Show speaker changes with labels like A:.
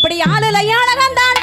A: இப்படி ஆளுல அழகந்தான்